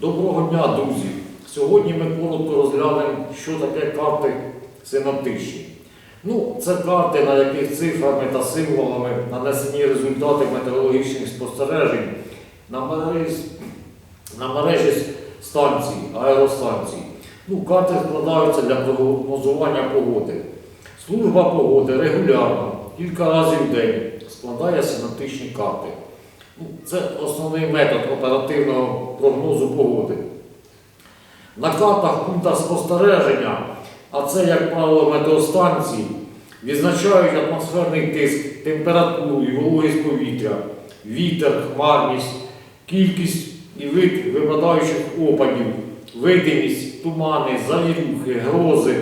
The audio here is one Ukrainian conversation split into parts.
Доброго дня, друзі! Сьогодні ми коротко розглянемо, що таке карти синоптичні. Ну, це карти, на яких цифрами та символами нанесені результати метеорологічних спостережень на мережі, на мережі станцій, аеростанцій. Ну, карти складаються для прогнозування погоди. Служба погоди регулярно, кілька разів в день складає синоптичні карти. Це основний метод оперативного прогнозу погоди. На картах пункта спостереження, а це, як правило, метеостанції, відзначають атмосферний тиск, температуру і вологість повітря, вітер, хмарність, кількість і вид випадаючих опадів, видимість, тумани, завірюхи, грози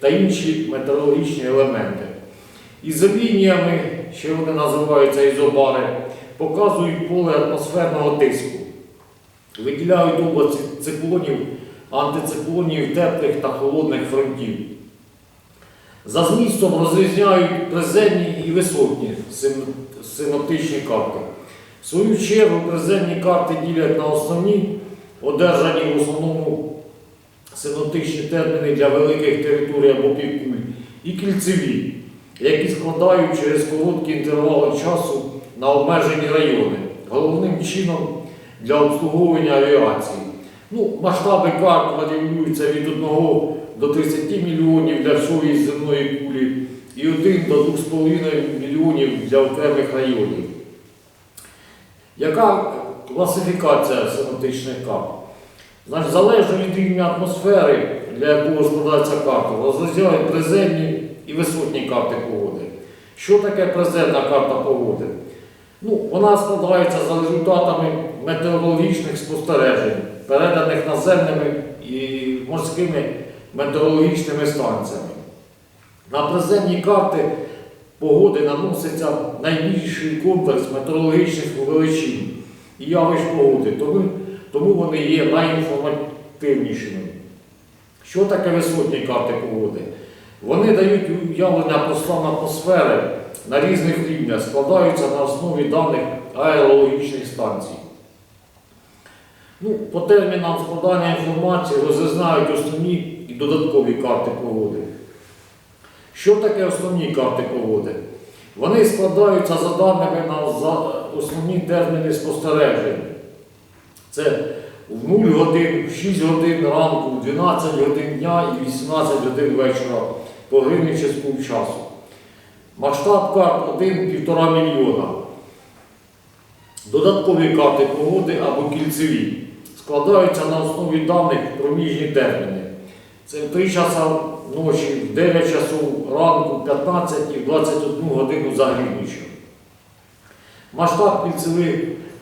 та інші метеорологічні елементи. Ізолініями, ще вони називаються ізобари, показують поле атмосферного тиску, виділяють області циклонів, антициклонів теплих та холодних фронтів. За змістом розрізняють приземні і висотні син- синоптичні карти. В свою чергу приземні карти ділять на основні, одержані в основному синоптичні терміни для великих територій або півкуль, і кільцеві, які складають через короткі інтервали часу на обмежені райони, головним чином для обслуговування авіації. Ну, масштаби карт варіюються від 1 до 30 мільйонів для всієї земної кулі і 1 до 2,5 мільйонів для окремих районів. Яка класифікація синоптичних карт? Значить, залежно від рівня атмосфери, для якого складається карта, розрізняють приземні і висотні карти погоди. Що таке приземна карта погоди? Ну, вона складається за результатами метеорологічних спостережень, переданих наземними і морськими метеорологічними станціями. На приземні карти погоди наноситься найбільший комплекс метеорологічних величин і явищ погоди, тому, тому вони є найінформативнішими. Що таке висотні карти погоди? Вони дають уявлення про стан атмосфери на різних рівнях, складаються на основі даних аерологічних станцій. Ну, по термінам складання інформації розрізнають основні і додаткові карти погоди. Що таке основні карти погоди? Вони складаються за даними на основні терміни спостережень. Це в 0 годин, в 6 годин ранку, в 12 годин дня і 18 годин вечора по Гринвічському часу. Масштаб карт 1-1,5 мільйона. Додаткові карти погоди або кільцеві складаються на основі даних проміжні терміни. Це в 3 часа ночі, в 9 часов ранку, 15 і в 21 годину за Гринвічем. Масштаб кільцевих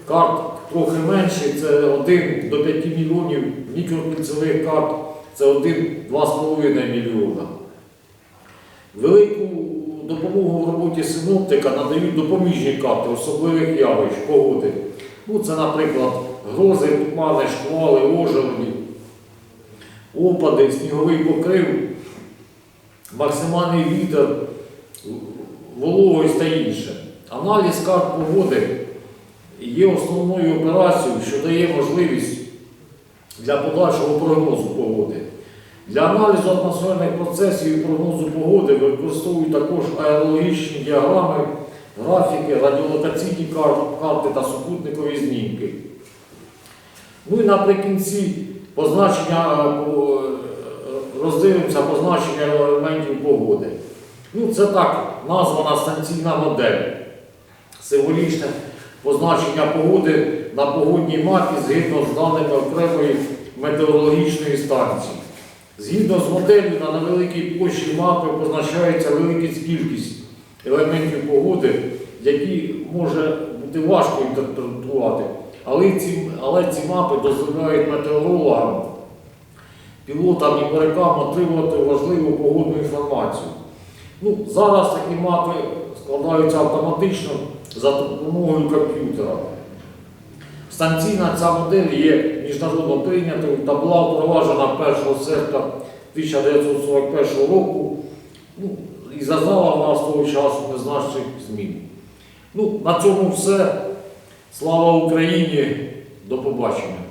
карт трохи менший, це 1 до 5 мільйонів, мікрокільцевих карт це 1-2,5 мільйона. Велику допомогу в роботі синоптика надають допоміжні карти особливих явищ погоди. Ну, це, наприклад, грози, тумани, шквали, ожелені, опади, сніговий покрив, максимальний вітер, вологість та інше. Аналіз карт погоди є основною операцією, що дає можливість для подальшого прогнозу погоди. Для аналізу атмосферних процесів і прогнозу погоди використовують також аерологічні діаграми, графіки, радіолокаційні карти та супутникові знімки. Ну і наприкінці позначення, е, е, роздивимося позначення елементів погоди. Ну, це так названа станційна модель. Символічне позначення погоди на погодній мапі згідно з даними окремої метеорологічної станції. Згідно з моделлю на невеликій площі мапи позначається велика кількість елементів погоди, які може бути важко інтерпретувати. Але ці, але ці мапи дозволяють метеорологам, пілотам і морякам отримувати важливу погодну інформацію. Ну, зараз такі мапи складаються автоматично за допомогою комп'ютера. Станційна ця модель є міжнародно прийнятою та була впроваджена 1 серпня 1941 року ну, і зазнала вона з того часу незначних змін. Ну, на цьому все. Слава Україні! До побачення!